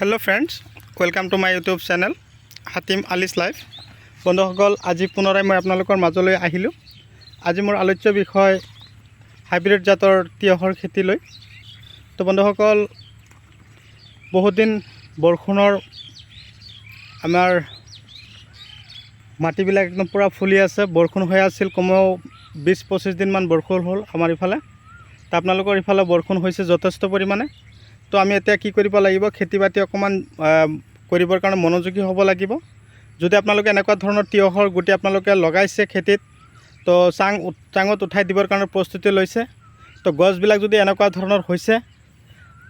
Hello' friends welcome to my YouTube channel Hatim Alis life বন্ধুসকল, আজি পুনৰাই মই আপোনালোকৰ মাজলৈ আহিলোঁ। আজি মোৰ আলোচ্য বিষয় হাইব্ৰিড জাতৰ তিয়ঁহৰ খেতিলৈ তো বন্ধুসকল বহুত দিন বৰষুণৰ আমাৰ মাটিবিলাক একদম পূৰা ফুলি আছে, বৰষুণ হৈ আছিল, কমেও বিছ পঁচিছ দিনমান বৰষুণ হ'ল আমাৰ ইফালে। তো আপোনালোকৰ ইফালে বৰষুণ হৈছে যথেষ্ট পৰিমাণে। তো আমি এতিয়া কি কৰিব লাগিব? খেতি বাতি অকণমান কৰিবৰ কাৰণে মনোযোগী হ'ব লাগিব। যদি আপোনালোকে এনেকুৱা ধৰণৰ তিয়ঁহৰ গুটি আপোনালোকে লগাইছে খেতিত, তো চাং, চাঙত উঠাই দিবৰ কাৰণে প্ৰস্তুতি লৈছে, তো গছবিলাক যদি এনেকুৱা ধৰণৰ হৈছে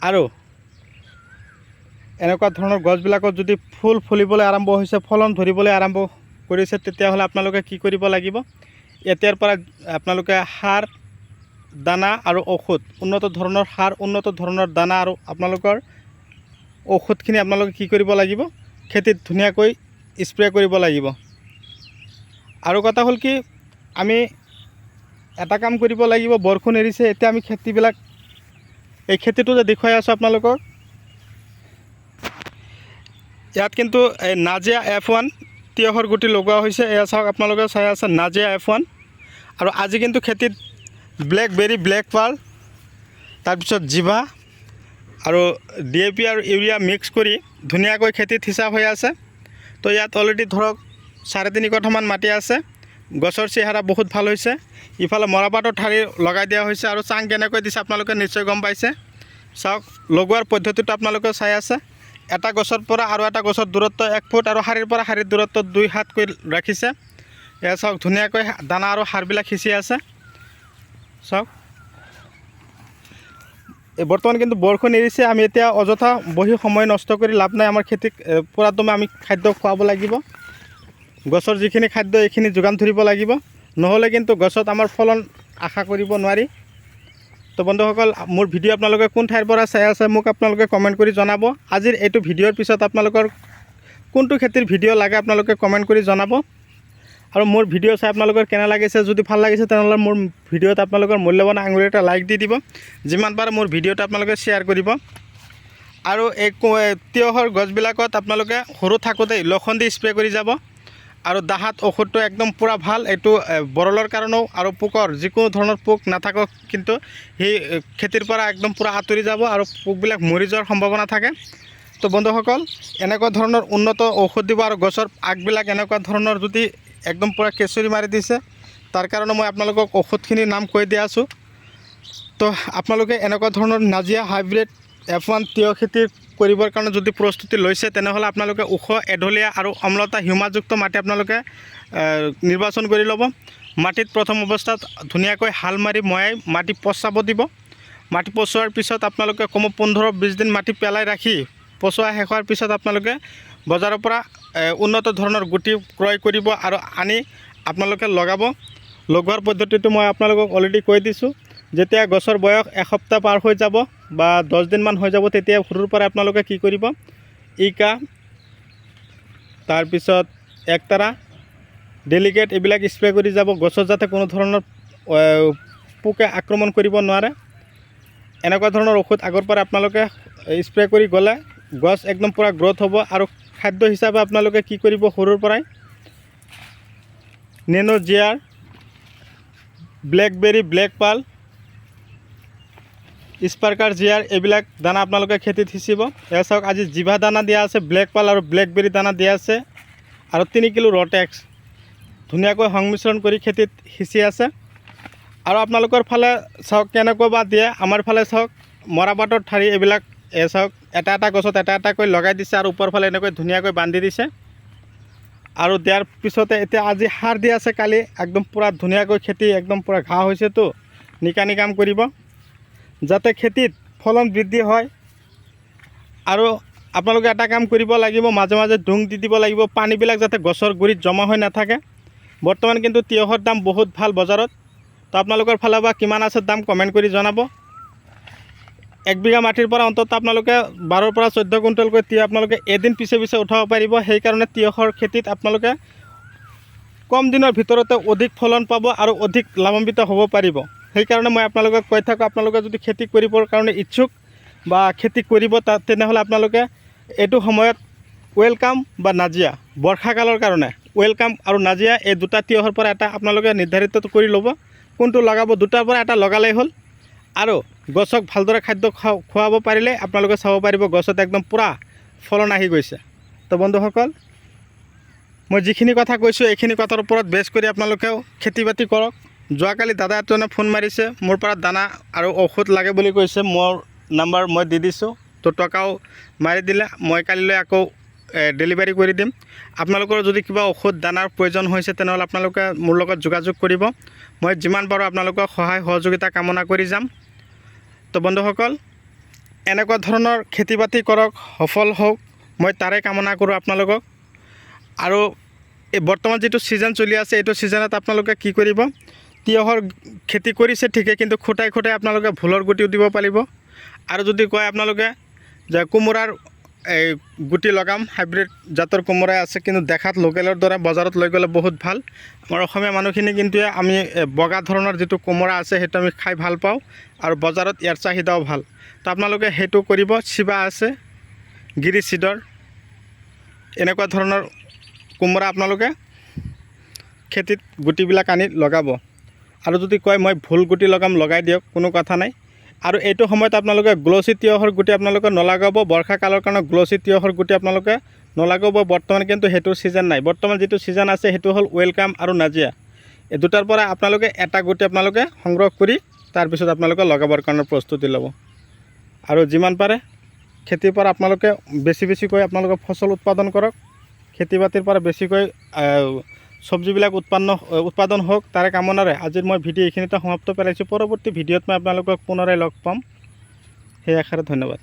আৰু এনেকুৱা ধৰণৰ গছবিলাকত যদি ফুল ফুলিবলৈ আৰম্ভ হৈছে, ফলন ধৰিবলৈ আৰম্ভ কৰিছে, তেতিয়াহ'লে আপোনালোকে কি কৰিব লাগিব? এতিয়াৰ পৰা আপোনালোকে সাৰ দানা আৰু ঔষধ, উন্নত ধৰণৰ সাৰ, উন্নত ধৰণৰ দানা আৰু আপোনালোকৰ ঔষধখিনি আপোনালোকে কি কৰিব লাগিব? খেতিত ধুনীয়াকৈ স্প্ৰে কৰিব লাগিব। আৰু কথা হ'ল কি, আমি এটা কাম কৰিব লাগিব, বৰষুণ এৰিছে, এতিয়া আমি খেতিবিলাক, এই খেতিটো যে দেখুৱাই আছোঁ আপোনালোকক ইয়াত কিন্তু এই নাজিয়া এফ ওৱান তিয়ঁহৰ গুটি লগোৱা হৈছে। এয়া চাওক, আপোনালোকে চাই আছে নাজিয়া এফ ওৱান। আৰু আজি কিন্তু খেতিত ব্লেকবেৰী ব্লেক পাৰ্ল তাৰপিছত জিভা আৰু ডি এ পি আৰু ইউৰিয়া মিক্স কৰি ধুনীয়াকৈ খেতিত সিঁচা হৈ আছে। তো ইয়াত অলৰেডি ধৰক চাৰে তিনি কঠামান মাটি আছে। গছৰ চেহেৰা বহুত ভালো হৈছে। ইফালে মৰাপাতৰ ঠাৰি লগাই দিয়া হৈছে আৰু চাং কেনেকৈ দিছে আপোনালোকে নিশ্চয় গম পাইছে। চাওক, লগোৱাৰ পদ্ধতিটো আপোনালোকে চাই আছে। এটা গছৰ পৰা আৰু এটা গছৰ দূৰত্ব এক ফুট আৰু শাৰীৰ পৰা শাৰীৰ দূৰত্ব দুই হাতকৈ ৰাখিছে। এয়া চাওক, ধুনীয়াকৈ দানা আৰু সাৰবিলাক সিঁচি আছে। চাওক। বৰ্তমান কিন্তু বৰষুণ এৰিছে আমি এতিয়া অযথা বহি সময় নষ্ট কৰি লাভ নাই। আমাৰ খেতিক এ, আমি খাদ্য খুৱাব লাগিব। গছৰ যিখিনি খাদ্য এইখিনি যোগান ধৰিব লাগিব। নহ'লে কিন্তু গছত আমাৰ ফলন আশা কৰিব নোৱাৰি। তো বন্ধুসকল মোৰ ভিডিঅ' আপোনালোকে কোন ঠাইৰ পৰা চাই আছে মোক আপোনালোকে কমেণ্ট কৰি জনাব। আজিৰ এইটো ভিডিঅ'ৰ পিছত আপোনালোকৰ কোনটো খেতিৰ ভিডিঅ' লাগে আপোনালোকে কমেণ্ট কৰি জনাব। আৰু মোৰ ভিডিঅ' চাই আপোনালোকৰ কেনে লাগিছে, যদি ভালো লাগিছে তেনেহ'লে মোৰ ভিডিঅ'ত আপোনালোকৰ মূল্যৱান আঙুলি এটা লাইক দি দিব, যিমান পাৰে মোৰ ভিডিঅ'টো আপোনালোকে শ্বেয়াৰ কৰিব। আৰু এই তিয়ঁহৰ গছবিলাকত আপোনালোকে সৰু থাকোঁতেই লখন্দি স্প্ৰে কৰি যাব। আৰু দাহাত ঔষধটো একদম পূৰা ভালো, এইটো বৰলৰ কাৰণেও আৰু পোকৰ যিকোনো ধৰণৰ পোক নাথাকক, কিন্তু সেই খেতিৰ পৰা একদম পূৰা আঁতৰি যাব আৰু পোকবিলাক মৰি যোৱাৰ সম্ভাৱনা থাকে। তো বন্ধুসকল, এনেকুৱা ধৰণৰ উন্নত ঔষধ দিব আৰু গছৰ আগবিলাক এনেকুৱা ধৰণৰ যদি একদম পূৰা কেঁচুৰি মাৰি দিছে। তাৰ কাৰণে মই আপোনালোকক ঔষধখিনিৰ নাম কৈ দিয়া আছোঁ। তো আপোনালোকে এনেকুৱা ধৰণৰ নাজিয়া হাইব্ৰিড এফ ওৱান তিয়ঁহ খেতি কৰিবৰ কাৰণে যদি প্ৰস্তুতি লৈছে, তেনেহ'লে আপোনালোকে ওখ, এঢলীয়া আৰু অম্লতা হিউমাযুক্ত মাটি আপোনালোকে নিৰ্বাচন কৰি ল'ব। মাটিত প্ৰথম অৱস্থাত ধুনীয়াকৈ হাল মাৰি ময়াই মাটি পচাব দিব। মাটি পচোৱাৰ পিছত আপোনালোকে কমেও পোন্ধৰ বিছ দিন মাটি পেলাই ৰাখি পচোৱা শেষ হোৱাৰ পিছত আপোনালোকে বজাৰৰ পৰা উন্নত ধৰণৰ গুটি ক্ৰয় কৰিব আৰু আনি আপোনালোকে লগাব। লগোৱাৰ পদ্ধতিটো মই আপোনালোকক অলৰেডি কৈ দিছোঁ। যেতিয়া গছৰ বয়স এসপ্তাহ পাৰ হৈ যাব বা দহ দিনমান হৈ যাব, তেতিয়া সৰুৰ পৰা আপোনালোকে কি কৰিব? ইকা, তাৰপিছত একতাৰা ডেলিকেট এইবিলাক স্প্ৰে কৰি যাব। গছত যাতে কোনো ধৰণৰ পোকে আক্ৰমণ কৰিব নোৱাৰে। এনেকুৱা ধৰণৰ ঔষধ আগৰ পৰা আপোনালোকে স্প্ৰে কৰি গ'লে গছ একদম পূৰা গ্ৰ'থ হ'ব আৰু খাদ্য হিচাপে আপোনালোকে কি কৰিব সৰুৰ পৰাই? নেনো জিয়াৰ ব্লেকবেৰী ব্লেক পাল স্পাৰ্কাৰ জিয়াৰ এইবিলাক দানা আপোনালোকে খেতিত সিঁচিব। এয়া চাওক, আজি জিভা দানা দিয়া আছে ব্লেক পাল আৰু ব্লেকবেৰী দানা দিয়া আছে, আৰু তিনি কিলো ৰটেক্স ধুনীয়াকৈ সংমিশ্ৰণ কৰি খেতিত সিঁচি আছে। আৰু আপোনালোকৰ ফালে চাওক কেনেকৈ বা দিয়ে? আমাৰ ফালে চাওক মৰাপাতৰ ঠাৰি এইবিলাক এই চাওক, এটা এটা গছত এটা এটাকৈ লগাই দিছে আৰু ওপৰ ফালে এনেকৈ ধুনীয়াকৈ বান্ধি দিছে। আৰু দিয়াৰ পিছতে এতিয়া আজি সাৰ দি আছে কালি, একদম পূৰা ধুনীয়াকৈ খেতি, একদম পূৰা ঘাঁহ হৈছেতো নিকানি কাম কৰিব। যাতে খেতিত ফলন বৃদ্ধি হয়। আৰু আপোনালোকে এটা কাম কৰিব লাগিব, মাজে মাজে ডুং দি দিব লাগিব, পানীবিলাক যাতে গছৰ গুৰিত জমা হৈ নাথাকে। বৰ্তমান কিন্তু তিয়ঁহৰ দাম বহুত ভালো বজাৰত। তো আপোনালোকৰ ফালৰ পৰা কিমান আছে দাম কমেণ্ট কৰি জনাব। এক বিঘা মাটিৰ পৰা অন্ততঃ আপোনালোকে বাৰৰ পৰা চৈধ্য কুইণ্টেলকৈ তিয়ঁহ আপোনালোকে এদিন পিছে পিছে উঠাব পাৰিব। সেইকাৰণে তিয়ঁহৰ খেতিত আপোনালোকে কম দিনৰ ভিতৰতে অধিক ফলন পাব আৰু অধিক লাভান্বিত হ'ব পাৰিব। সেইকাৰণে মই আপোনালোকক কৈ থাকোঁ, আপোনালোকে যদি খেতি কৰিবৰ কাৰণে ইচ্ছুক বা খেতি কৰিব তেনেহ'লে আপোনালোকে এইটো সময়ত ৱেলকাম বা নাজিয়া, বৰ্ষাকালৰ কাৰণে ৱেলকাম আৰু নাজিয়া এই দুটা তিয়হৰ পৰা এটা আপোনালোকে নিৰ্ধাৰিত কৰি ল'ব। কোনটো লগাব, দুটাৰ পৰা এটা লগালেই হ'ল। আৰু গছক ভালদৰে খাদ্য খোৱা- খুৱাব পাৰিলে আপোনালোকে চাব পাৰিব গছত একদম পূৰা ফলন আহি গৈছে। তো বন্ধুসকল, মই যিখিনি কথা কৈছোঁ, এইখিনি কথাৰ ওপৰত বেছ কৰি আপোনালোকেও খেতি বাতি কৰক। যোৱাকালি দাদা এজনে ফোন মাৰিছে, মোৰ পৰা দানা আৰু ঔষধ লাগে বুলি কৈছে, মোৰ নাম্বাৰ মই দি দিছোঁ। তো টকাও মাৰি দিলে, মই কালিলৈ আকৌ ডেলিভাৰী কৰি দিম। আপোনালোকৰ যদি কিবা ঔষধ, দানাৰ প্ৰয়োজন হৈছে, তেনেহ'লে আপোনালোকে মোৰ লগত যোগাযোগ কৰিব। মই যিমান পাৰোঁ আপোনালোকক সহায় সহযোগিতা কামনা কৰি যাম। তো বন্ধুসকল, এনেকুৱা ধৰণৰ খেতি বাতি কৰক, সফল হওক, মই তাৰে কামনা কৰোঁ আপোনালোকক। আৰু এই বৰ্তমান যিটো ছিজন চলি আছে, এইটো ছিজনত আপোনালোকে কি কৰিব? তিয়হৰ খেতি কৰিছে ঠিকে, কিন্তু খুটাই খুটাই আপোনালোকে ভোলৰ গুটিও দিব পাৰিব। আৰু যদি কয় আপোনালোকে যে কোমোৰাৰ এই গুটি লগাম হাইব্ৰিড জাতৰ কোমোৰাই আছে, কিন্তু দেখাত লোকেলৰ দৰে বজাৰত লৈ গ'লে বহুত ভালো। আমাৰ অসমীয়া মানুহখিনি কিন্তু আমি বগা ধৰণৰ যিটো কোমোৰা আছে, সেইটো আমি খাই ভালো পাওঁ আৰু বজাৰত ইয়াৰ চাহিদাও ভালো। তো আপোনালোকে সেইটো কৰিব, চিবা আছে, গিৰি চিডৰ, এনেকুৱা ধৰণৰ কোমোৰা আপোনালোকে খেতিত গুটিবিলাক আনি লগাব। আৰু যদি কয়, মই ভুল গুটি লগাম, লগাই দিয়ক কোনো কথা নাই। আৰু এইটো সময়ত আপোনালোকে গ্লচি তিয়হৰ গুটি আপোনালোকে নলগাব। বৰ্ষাকালৰ কাৰণে গ্লচি তিয়হৰ গুটি আপোনালোকে নলগাব। বৰ্তমান কিন্তু সেইটোৰ ছিজন নাই। বৰ্তমান যিটো ছিজন আছে, সেইটো হ'ল ৱেলকাম আৰু নাজিয়া। এই দুটাৰ পৰা আপোনালোকে এটা গুটি আপোনালোকে সংগ্ৰহ কৰি তাৰপিছত আপোনালোকে লগাবৰ কাৰণে প্ৰস্তুতি ল'ব। আৰু যিমান পাৰে খেতিৰ পৰা আপোনালোকে বেছি বেছিকৈ আপোনালোকে ফচল উৎপাদন কৰক। খেতি বাতিৰ পৰা বেছিকৈ চব্জিবিলাক উৎপন্ন উৎপাদন হওক, তাৰে কামনাৰে আজিৰ মই ভিডিঅ' এইখিনিতে সমাপ্ত পেলাইছোঁ। পৰৱৰ্তী ভিডিঅ'ত মই আপোনালোকক পুনৰাই লগ পাম। সেই আশাৰে ধন্যবাদ।